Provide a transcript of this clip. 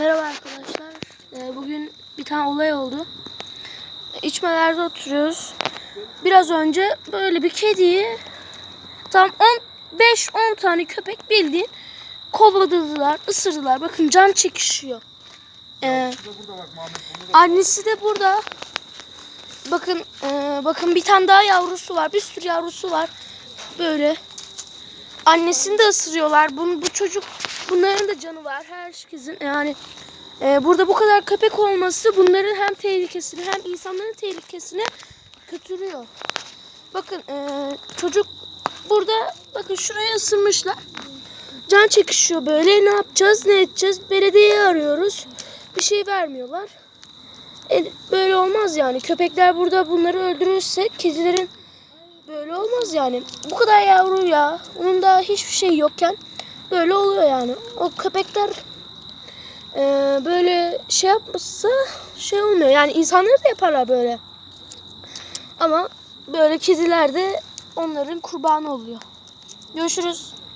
Merhaba arkadaşlar. Ee, bugün bir tane olay oldu. İçmelerde oturuyoruz. Biraz önce böyle bir kediyi tam 5-10 tane köpek bildiğin kovaladılar, ısırdılar. Bakın can çekişiyor. Ee, annesi de burada. Bakın e, bakın bir tane daha yavrusu var. Bir sürü yavrusu var. Böyle. Annesini de ısırıyorlar. Bu, bu çocuk bunların da canı var. Herkesin yani e, burada bu kadar köpek olması bunların hem tehlikesini hem insanların tehlikesini götürüyor. Bakın e, çocuk burada bakın şuraya ısırmışlar. Can çekişiyor böyle. Ne yapacağız? Ne edeceğiz? Belediyeyi arıyoruz. Bir şey vermiyorlar. E, böyle olmaz yani. Köpekler burada bunları öldürürse kedilerin böyle olmaz yani. Bu kadar yavru ya. Onun daha hiçbir şey yokken böyle oluyor yani. O köpekler e, böyle şey yapmışsa şey olmuyor. Yani insanları da yaparlar böyle. Ama böyle kediler de onların kurbanı oluyor. Görüşürüz.